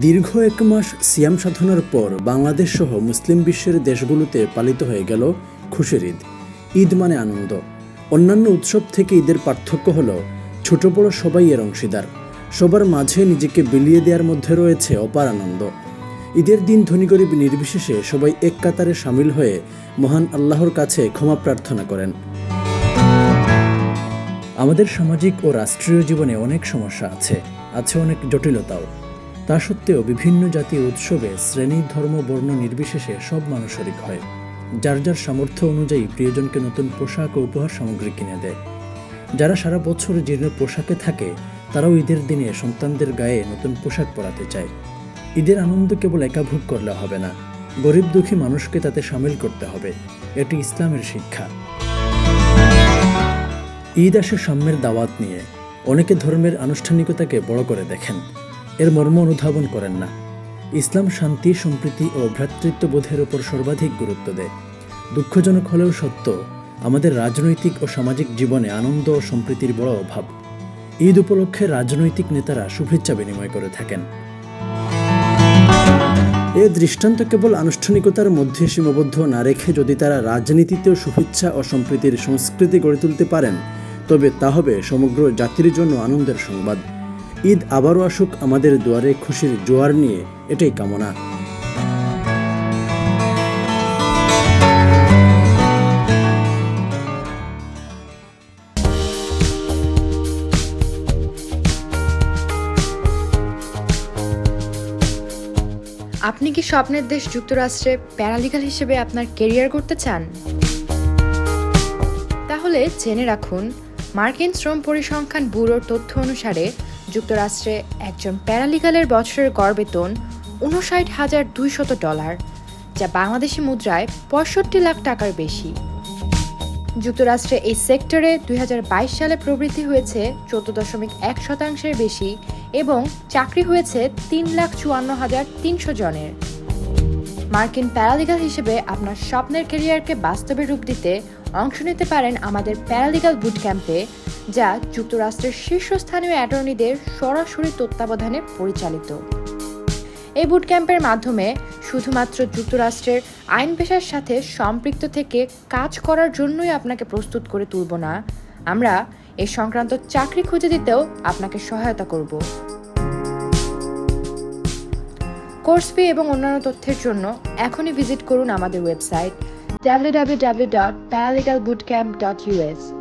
দীর্ঘ এক মাস সিয়াম সাধনার পর বাংলাদেশ সহ মুসলিম বিশ্বের দেশগুলোতে পালিত হয়ে গেল খুশির ঈদ। ঈদ মানে আনন্দ। অন্যান্য উৎসব থেকে ঈদের পার্থক্য হল, ছোট বড় সবাই এর অংশীদার। সবার মাঝে নিজেকে বিলিয়ে দেওয়ার মধ্যে রয়েছে অপার আনন্দ। ঈদের দিন ধনী গরিব নির্বিশেষে সবাই এক কাতারে সামিল হয়ে মহান আল্লাহর কাছে ক্ষমা প্রার্থনা করেন। আমাদের সামাজিক ও রাষ্ট্রীয় জীবনে অনেক সমস্যা আছে আছে অনেক জটিলতাও। তা সত্ত্বেও বিভিন্ন জাতীয় উৎসবে শ্রেণি ধর্ম, বর্ণ নির্বিশেষে সব মানুষ শরিক হয় যার যার সামর্থ্য অনুযায়ী প্রিয়জনকে নতুন পোশাক ও উপহার সামগ্রী কিনে দেয়। যারা সারা বছর জীর্ণ পোশাকে থাকে, তারাও ঈদের দিনে সন্তানদের গায়ে নতুন পোশাক পরাতে চায়। ঈদের আনন্দ কেবল একা ভোগ করলে হবে না, গরিব দুঃখী মানুষকে তাতে সামিল করতে হবে। এটি ইসলামের শিক্ষা। ঈদ আসে সাম্যের দাওয়াত নিয়ে। অনেকে ধর্মের আনুষ্ঠানিকতাকে বড় করে দেখেন। এর মর্ম অনুধাবন করেন না। ইসলাম শান্তি, সম্প্রীতি ও ভ্রাতৃত্ববোধের ওপর সর্বাধিক গুরুত্ব দেয়। দুঃখজনক হলেও সত্য, আমাদের রাজনৈতিক ও সামাজিক জীবনে আনন্দ ও সম্প্রীতির বড় অভাব। ঈদ উপলক্ষে রাজনৈতিক নেতারা শুভেচ্ছা বিনিময় করে থাকেন। এ দৃষ্টান্ত কেবল আনুষ্ঠানিকতার মধ্যে সীমাবদ্ধ না রেখে যদি তারা রাজনীতিতেও শুভেচ্ছা ও সম্প্রীতির সংস্কৃতি গড়ে তুলতে পারেন, তবে তা হবে সমগ্র জাতির জন্য আনন্দের সংবাদ। ঈদ আবারও আসুক আমাদের দুয়ারে খুশির জোয়ার নিয়ে, এটাই কামনা। আপনি কি স্বপ্নের দেশ যুক্তরাষ্ট্রে প্যারালিগাল হিসেবে আপনার কেরিয়ার করতে চান? তাহলে জেনে রাখুন, মার্কিন শ্রম পরিসংখ্যান ব্যুরোর তথ্য অনুসারে যুক্তরাষ্ট্রে একজন প্যারালিগালের বছরের গড় বেতন উনষাট হাজার দুইশত ডলার, যা বাংলাদেশি মুদ্রায় পঁয়ষট্টি লাখ টাকার বেশি। যুক্তরাষ্ট্রে এই সেক্টরে দুই হাজার বাইশ সালে প্রবৃদ্ধি হয়েছে চোদ্দ দশমিক এক শতাংশের বেশি এবং চাকরি হয়েছে তিন লাখ চুয়ান্ন হাজার তিনশো জনের। মার্কিন প্যারালিগাল হিসেবে আপনার স্বপ্নের ক্যারিয়ারকে বাস্তবে রূপ দিতে অংশ নিতে পারেন আমাদের প্যারালিগাল বুট ক্যাম্পে যা যুক্তরাষ্ট্রের শীর্ষস্থানীয় অ্যাটর্নিদের সরাসরি তত্ত্বাবধানে পরিচালিত। এই বুট ক্যাম্পের মাধ্যমে শুধুমাত্র যুক্তরাষ্ট্রের আইন পেশার সাথে সম্পৃক্ত থেকে কাজ করার জন্যই আপনাকে প্রস্তুত করে তুলব না। আমরা এ সংক্রান্ত চাকরি খুঁজে দিতেও আপনাকে সহায়তা করব। কোর্স ফি এবং অন্যান্য তথ্যের জন্য এখনই ভিজিট করুন আমাদের ওয়েবসাইট www.paralegalbootcamp.us